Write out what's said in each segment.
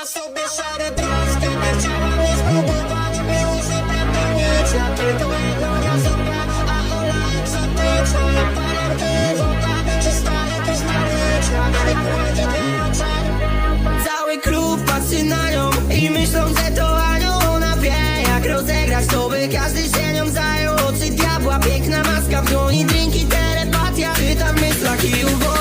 na sobie szary dres Kiedy chciała mnie spróbować Miłość prawdopodobna Tylko jednorazowa A ona egzotyczna. Jak palenki woda Czysta i krystaliczna Jak błędy oczar Cały klub patrzy na nią i myślą, że to anioł Ona wie. Jak rozegrać to, by każdy się nią zajął Oczy. Diabła, piękna maska w dłoni, drinki, telepatia. Czytam myślach i uwodzi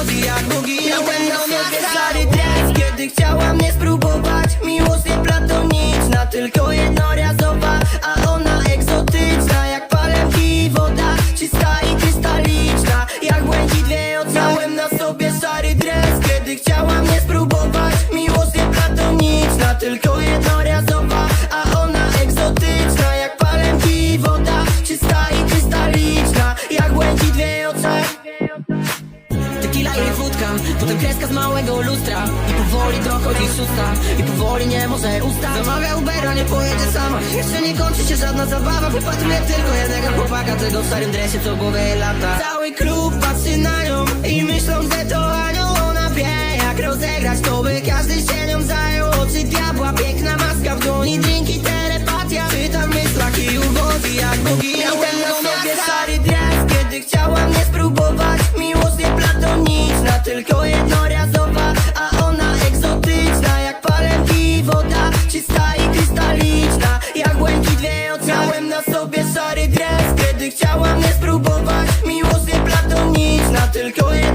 potem kreska z małego lustra I powoli dochodzi szósta, i powoli nie może ustać Zamawia Ubera, nie pojedzie sama. Jeszcze nie kończy się żadna zabawa. Wypatruję tylko jednego chłopaka Tego w starym dresie, co głowę lata. Cały klub Kiedy chciała mnie spróbować. Miłość nie platoniczna, tylko jednorazowa